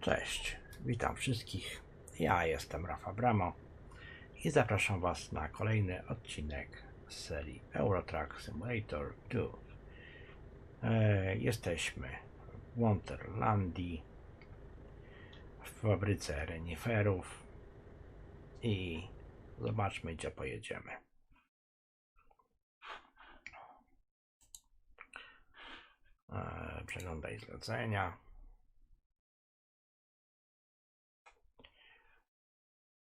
Cześć, witam wszystkich. Ja jestem Rafa Bramo i zapraszam Was na kolejny odcinek z serii Eurotrack Simulator 2. E, jesteśmy w Wonderlandii, w fabryce reniferów i zobaczmy, gdzie pojedziemy. E, przeglądaj zlecenia.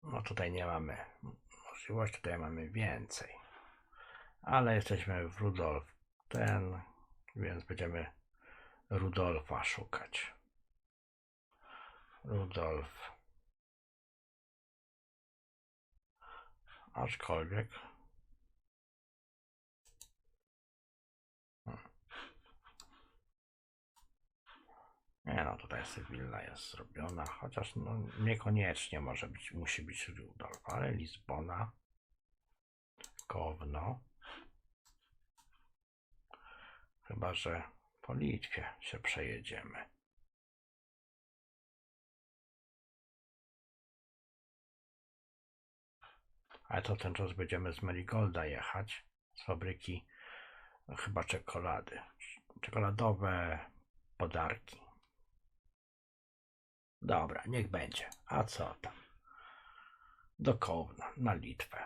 No tutaj nie mamy możliwości, tutaj mamy więcej. Ale jesteśmy w Rudolf ten, więc będziemy Rudolfa szukać. Rudolf. Aczkolwiek. Nie no, tutaj cywilna jest zrobiona, chociaż no, niekoniecznie może być, musi być Rudolf, ale Lizbona, Kowno. Chyba, że po Litwie się przejedziemy. Ale to ten czas będziemy z Marigolda jechać, z fabryki no, chyba czekolady. Czekoladowe podarki. Dobra, niech będzie. A co tam? Do Kołna, na Litwę.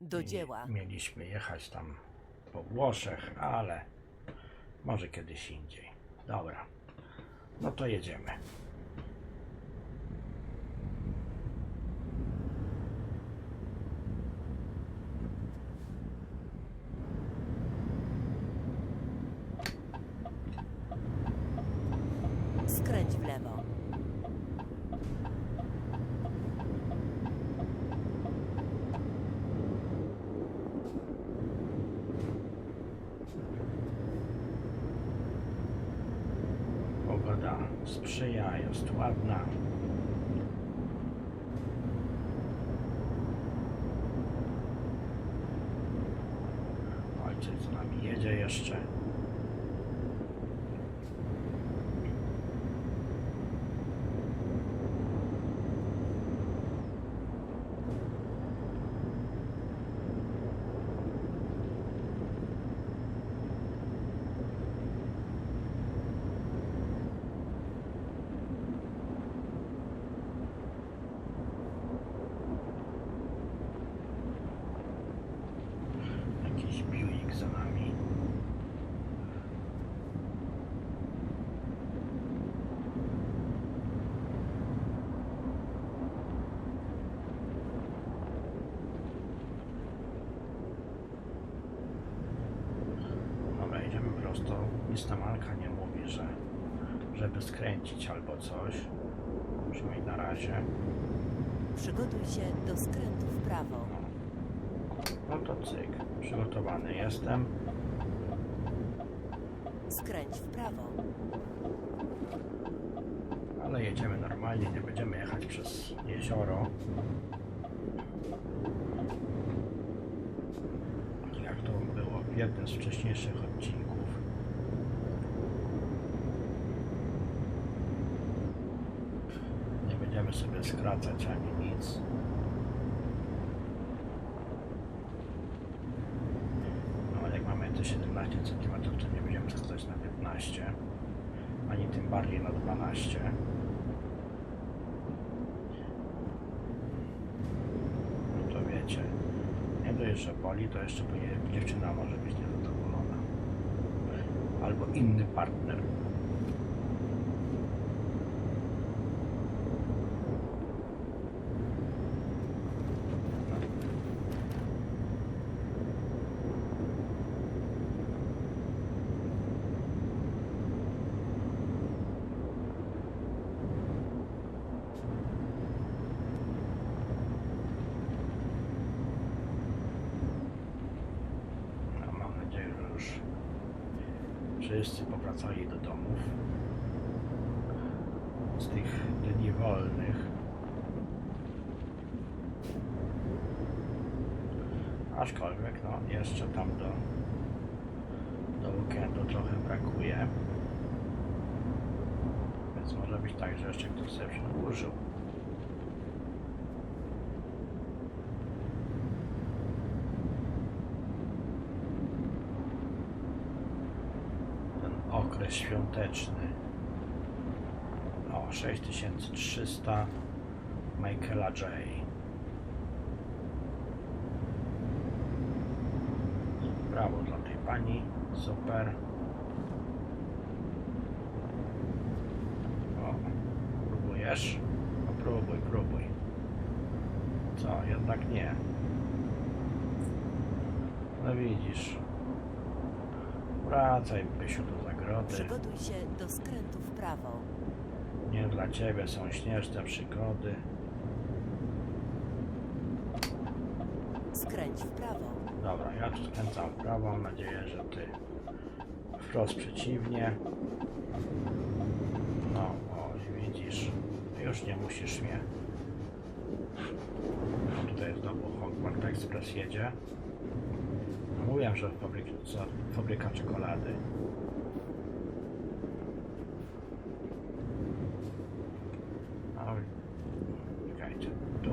Do dzieła. Mieliśmy jechać tam po Włoszech, ale może kiedyś indziej. Dobra, no to jedziemy. Skręć w lewo. Pogoda sprzyja, jest ładna. Ojciec z nami jedzie jeszcze. Jakiś Buick za nami. Dobra, idziemy prosto. Nic ta marka nie mówi, że żeby skręcić albo coś. Musimy na razie. Przygotuj się do skrętu w prawo. No to cyk. Przygotowany jestem. Skręć w prawo. Ale jedziemy normalnie, nie będziemy jechać przez jezioro. Jak to było w jednym z wcześniejszych odcinków. Nie będziemy sobie skracać ani nic. No ale jak mamy te 17 cm, to nie będziemy skracać na 15 ani tym bardziej na 12. No to wiecie, nie dość, że boli, to jeszcze dziewczyna może być niezadowolona. Albo inny partner. No, mam nadzieję, że już wszyscy powracali do domów z tych dni wolnych. Aczkolwiek, no, jeszcze tam do, do weekendu trochę brakuje. Więc może być tak, że jeszcze ktoś sobie przedłużył. Ten okres świąteczny. O, 6300 Michaela J. Brawo dla tej pani. Super. O, próbujesz? No próbuj, próbuj. Co, jednak nie. No widzisz. Wracaj, Pysiu, do zagrody. Przygotuj się do skrętu w prawo. Nie dla ciebie są śnieżne przygody. Skręć w prawo. Dobra, ja tu skręcam w prawo. Mam nadzieję, że ty wprost przeciwnie. No, o, widzisz. Już nie musisz mnie. No, tutaj znowu Hogwarts Express jedzie. Mówiłem, że fabryka, fabryka czekolady. No, czekajcie, tu,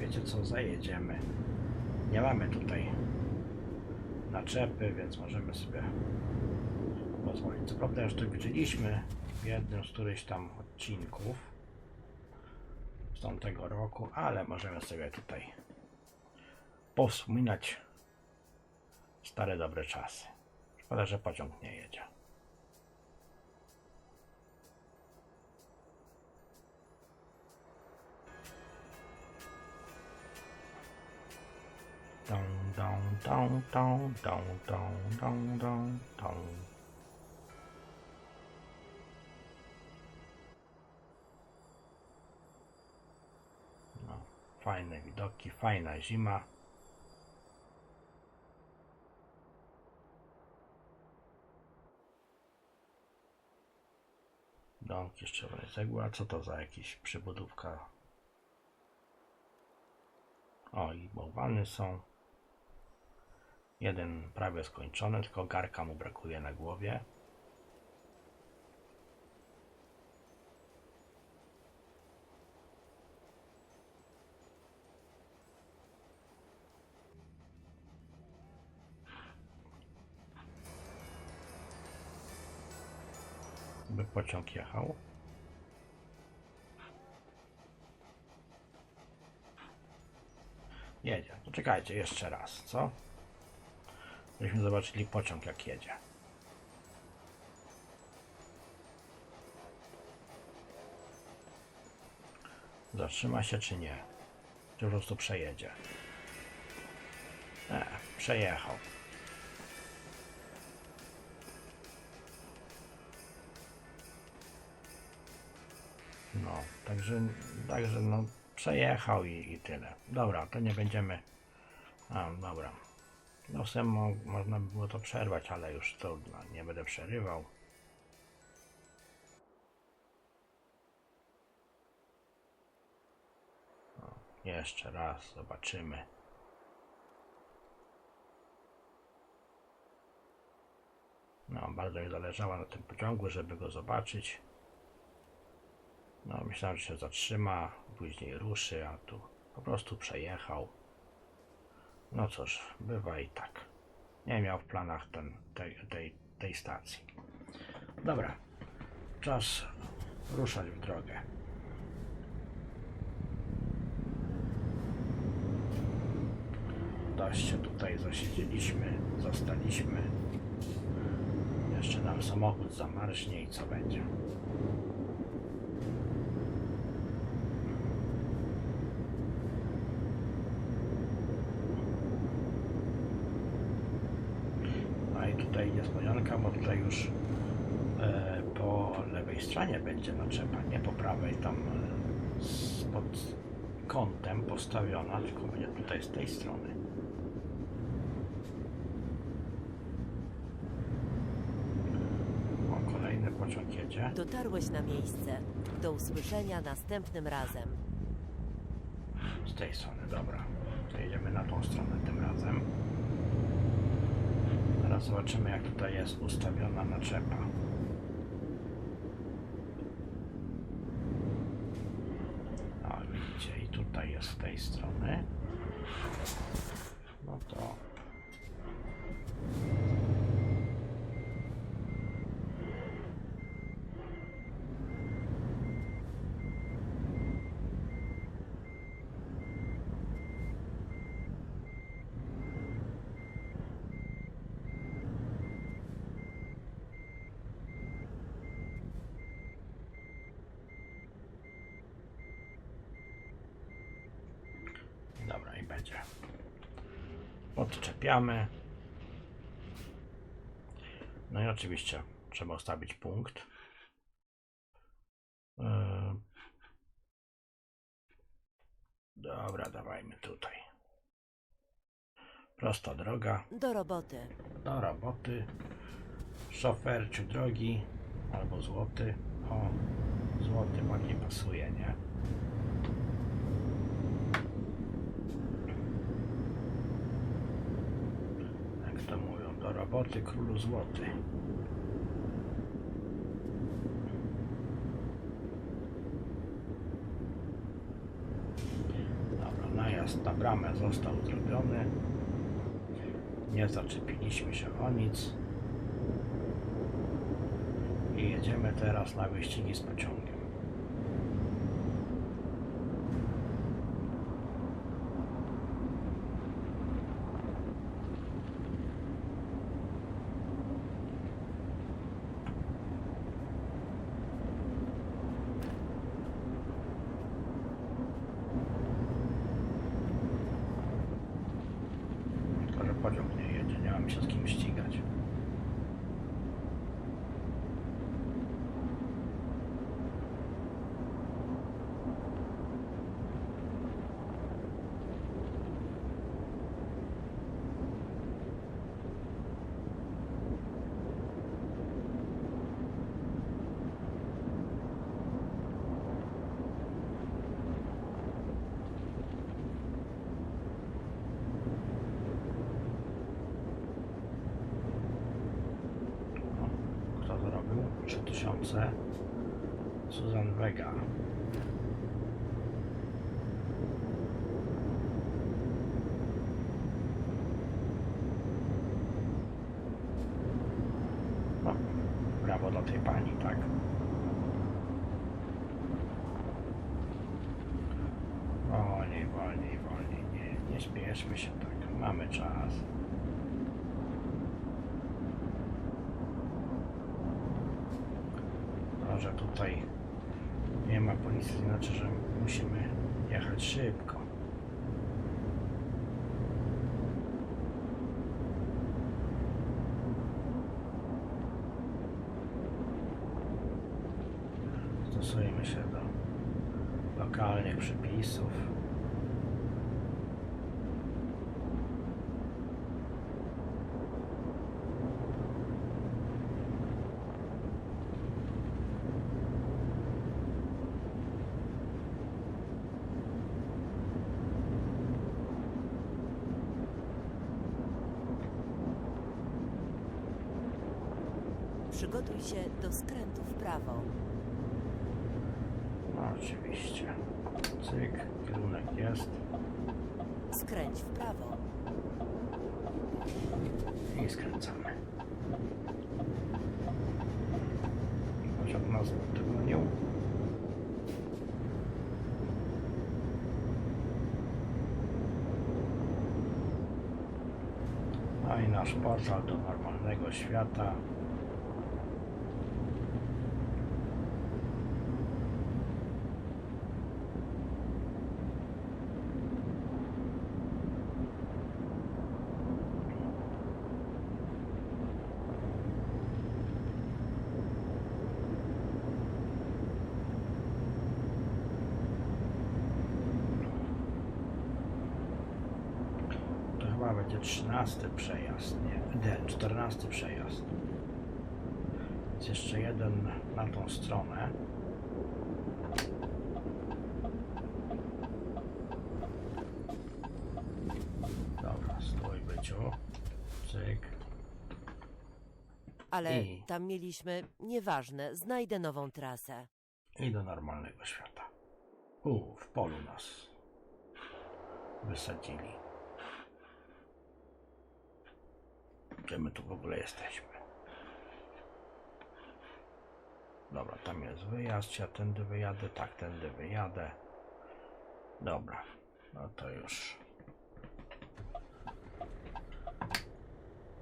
wiecie co, zajedziemy. Nie mamy tutaj naczepy, więc możemy sobie pozwolić. Co prawda już to widzieliśmy w jednym z którychś tam odcinków z tamtego roku, ale możemy sobie tutaj powspominać stare dobre czasy. Szkoda, że pociąg nie jedzie. Dun, dun, dun, dun, dun, dun, dun, dun. No, fajne widoki, fajna zima. Domki z czerwonej cegły, a co to za jakiś przybudówka? O, i bałwany są. Jeden prawie skończony, tylko garka mu brakuje na głowie. By pociąg jechał. Jedzie. To czekajcie jeszcze raz, co? Żeśmy zobaczyli pociąg jak jedzie. Zatrzyma się czy nie? Czy po prostu przejedzie? E, przejechał. No, także, także no, przejechał i, i tyle. Dobra, to nie będziemy. A, dobra. No, sam mo, można by było to przerwać, ale już trudno. Nie będę przerywał. Jeszcze raz zobaczymy. No, bardzo mi zależało na tym pociągu, żeby go zobaczyć. No, myślałem, że się zatrzyma, później ruszy, a tu po prostu przejechał. No cóż, bywa i tak. Nie miał w planach ten, tej, tej, tej stacji. Dobra, czas ruszać w drogę. Dość się tutaj zasiedzieliśmy, zostaliśmy. Jeszcze nam samochód zamarznie i co będzie? No i bo tutaj już e, po lewej stronie będzie naczepa, nie po prawej, tam e, pod kątem postawiona, tylko będzie tutaj z tej strony. O, kolejny pociąg jedzie. Dotarłeś na miejsce. Do usłyszenia następnym razem. Z tej strony, dobra. To jedziemy na tą stronę tym razem. Teraz zobaczymy jak tutaj jest ustawiona naczepa. A widzicie i tutaj jest z tej strony. No to Dobra, i będzie. Odczepiamy. No i oczywiście trzeba ustawić punkt. Yy. Dobra, dawajmy tutaj. Prosta droga Do roboty. do roboty. Szofer czy drogi, albo złoty. O, złoty ładnie pasuje, nie? Jak to mówią, do roboty królu złoty. Dobra, najazd na bramę został zrobiony. Nie zaczepiliśmy się o nic. I jedziemy teraz na wyścigi z pociągiem. Tylko, że pociąg nie jedzie, nie mam się z kim ścigać. No, Kto to robił? 3000. Susan Vega. No, brawo dla tej pani, tak? Wolniej, wolniej, wolniej. Nie, nie śpieszmy się tak. Mamy czas. Że tutaj nie ma policji, znaczy, że musimy jechać szybko. Stosujemy się do lokalnych przepisów. Przygotuj się do skrętu w prawo. No oczywiście. Cyk, kierunek jest Skręć w prawo. i skręcamy. Pociąg nas dogonił. No i nasz portal do normalnego świata. 14 przejazd, nie, D, 14 przejazd. Jest jeszcze jeden na tą stronę. Dobra, stój byciu. Cyk. Ale I- tam mieliśmy, nieważne, znajdę nową trasę. I do normalnego świata. U, w polu nas wysadzili. Gdzie my tu w ogóle jesteśmy? Dobra, tam jest wyjazd, ja tędy wyjadę, tak, tędy wyjadę. Dobra, no to już.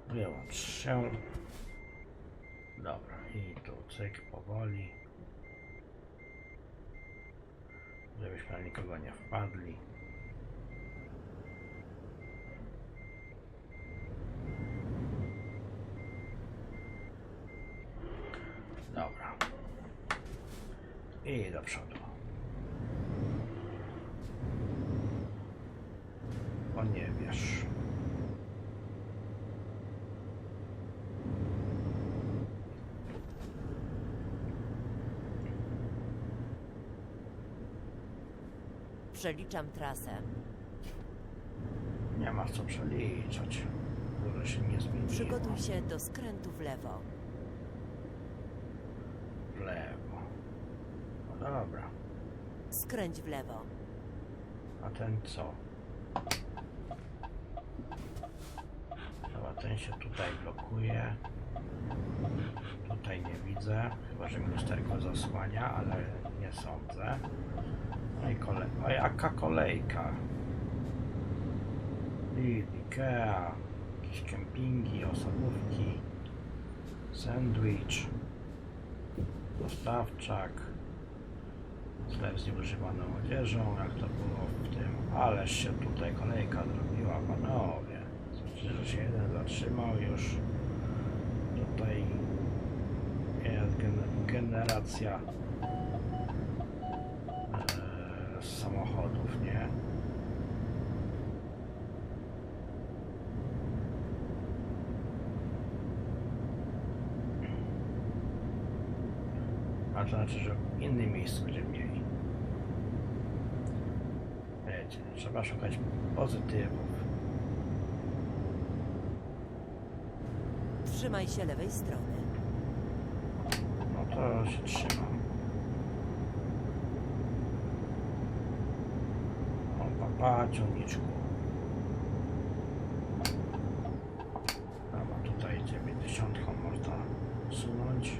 Wyłącz się. Dobra, i tu cyk powoli. Żebyśmy na nikogo nie wpadli. Dobra. I do przodu. O nie wiesz. Przeliczam trasę. Nie ma co przeliczać. Dużo się nie zmieniło. Przygotuj się do skrętu w lewo. W lewo. No dobra. Skręć w lewo. A ten co? Dobra, ten się tutaj blokuje. Tutaj nie widzę, chyba że mi lusterko zasłania, ale nie sądzę. No i kole... O, jaka kolejka! I Ikea, jakieś kempingi, osobówki, sandwich, dostawczak, sklep z nieużywaną odzieżą, jak to było w tym, ależ się tutaj kolejka zrobiła, panowie. Znaczy, że się jeden zatrzymał już. Tutaj generacja e, samochodów, nie? A to znaczy, że w innym miejscu będziemy mieli. Wiecie, trzeba szukać pozytywów. Trzymaj się lewej strony. To się trzymam. O, papa, ciągniczku. Dobra, tutaj 90 można sunąć.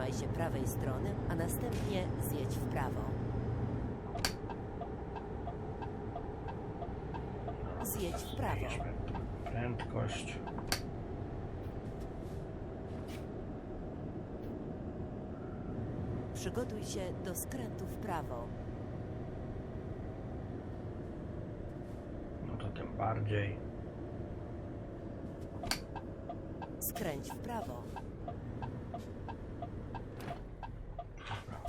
Trzymaj się prawej strony, a następnie zjedź w prawo. Zjedź w prawo. Prędkość. Przygotuj się do skrętu w prawo. No to tym bardziej. Skręć w prawo. Dobra.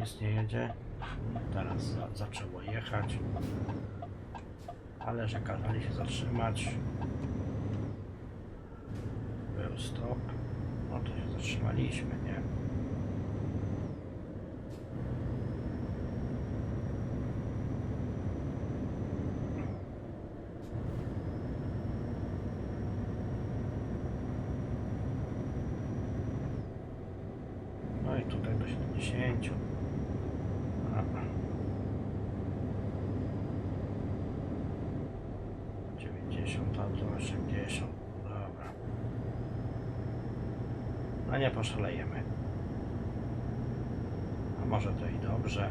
Nic nie jedzie. Teraz za, zaczęło jechać. Ale że kazali się zatrzymać. Był stop. No to się zatrzymaliśmy, nie? No i tutaj do 70. A. 90, a to 80. Dobra. No nie poszalejemy. A może to i dobrze.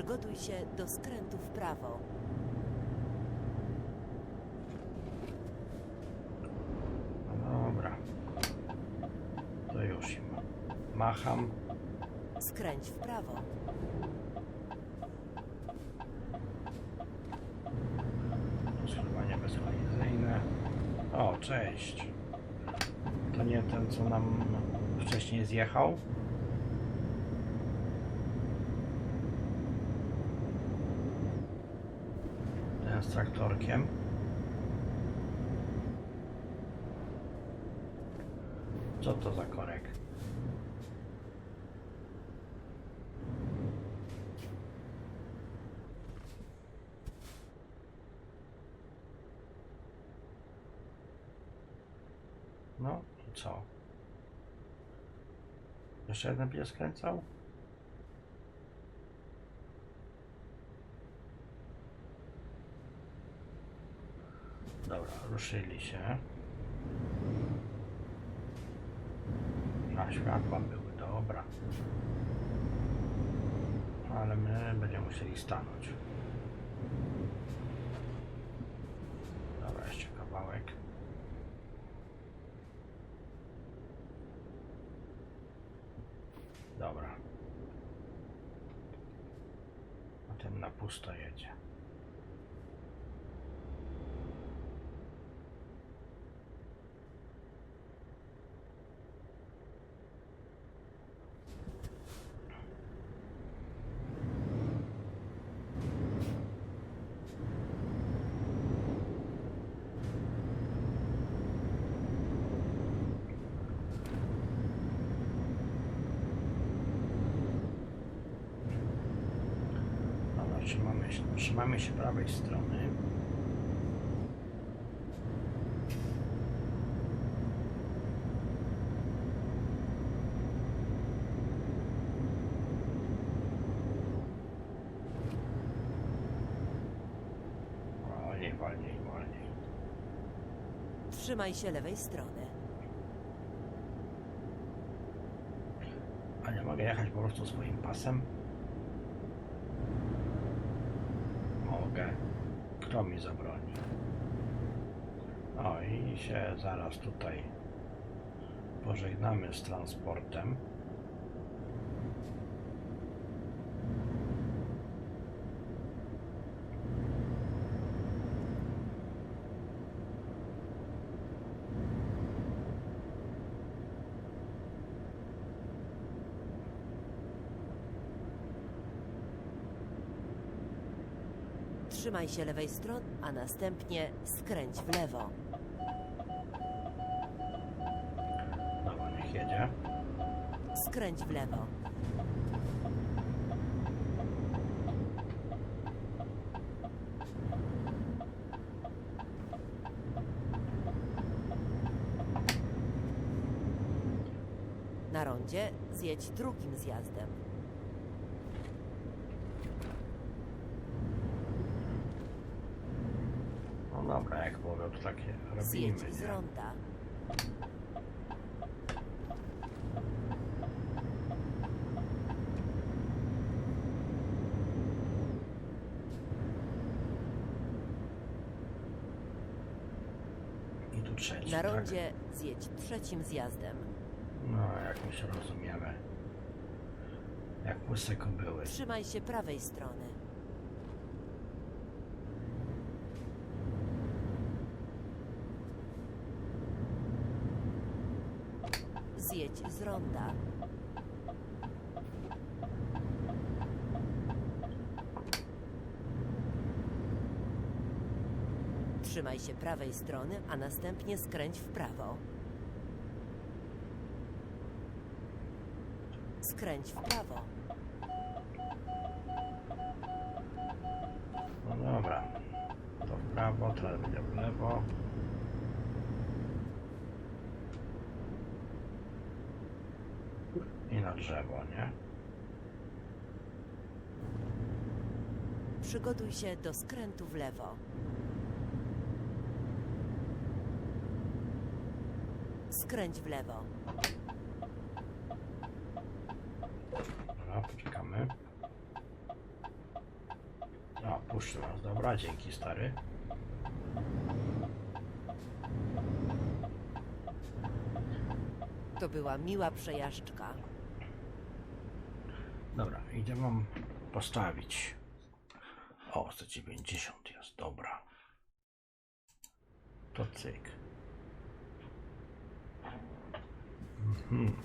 Przygotuj się do skrętu w prawo. Dobra. To już im macham. Skręć w prawo. Skrzyżowanie bezkolizyjne. O, cześć. To nie ten, co nam wcześniej zjechał? Ten z traktorkiem. Co to za korek? No co? Jeszcze jeden pies skręcał? Dobra, ruszyli się. A światła były, dobra. Ale my będziemy musieli stanąć. Dobra, jeszcze kawałek. Dobra. A ten na pusto jedzie. Dobra, trzymamy się, prawej strony. Wolniej, wolniej, wolniej. Trzymaj się lewej strony. A nie mogę jechać po prostu swoim pasem? Mogę. Kto zabroni? O i się zaraz tutaj pożegnamy z transportem. Trzymaj się lewej strony, a następnie skręć w lewo. Dobra, niech jedzie. Skręć w lewo. Na rondzie zjedź drugim zjazdem. No dobra, jak mówią, to takie Zjedź robimy, z nie? ronda. I tu trzeci, Na tak? rondzie zjedź trzecim zjazdem. No, jak my się rozumiemy. Jak łyse były. Trzymaj się prawej strony. Zjedź z ronda. Trzymaj się prawej strony, a następnie skręć w prawo. Skręć w prawo. No dobra. To w prawo, teraz będzie w lewo. I na drzewo, nie? Przygotuj się do skrętu w lewo. Skręć w lewo. Dobra, poczekamy. Dobra, dzięki stary. To była miła przejażdżka. Idę wam postawić. O, 190 jest, dobra. To cyk. Mhm.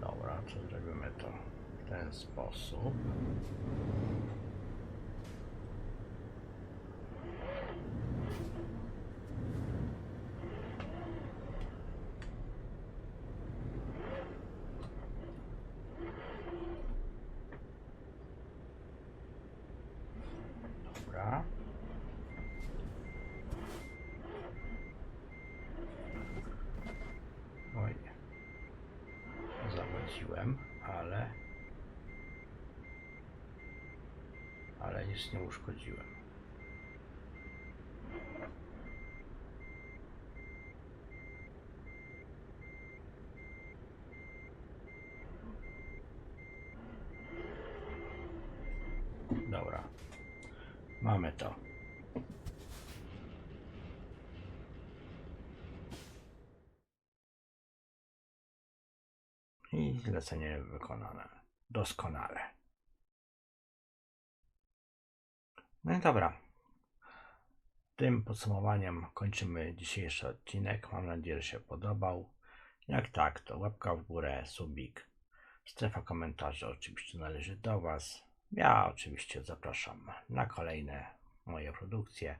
Dobra, to zrobimy to w ten sposób. Dobra. Oj. Ale... Ale nic nie uszkodziłem. Dobra. Mamy to. I zlecenie wykonane. Doskonale. No i dobra. Tym podsumowaniem kończymy dzisiejszy odcinek. Mam nadzieję, że się podobał. Jak tak, to łapka w górę, subik. Strefa komentarzy oczywiście należy do Was. Ja oczywiście zapraszam na kolejne moje produkcje.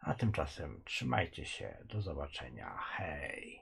A tymczasem trzymajcie się. Do zobaczenia. Hej!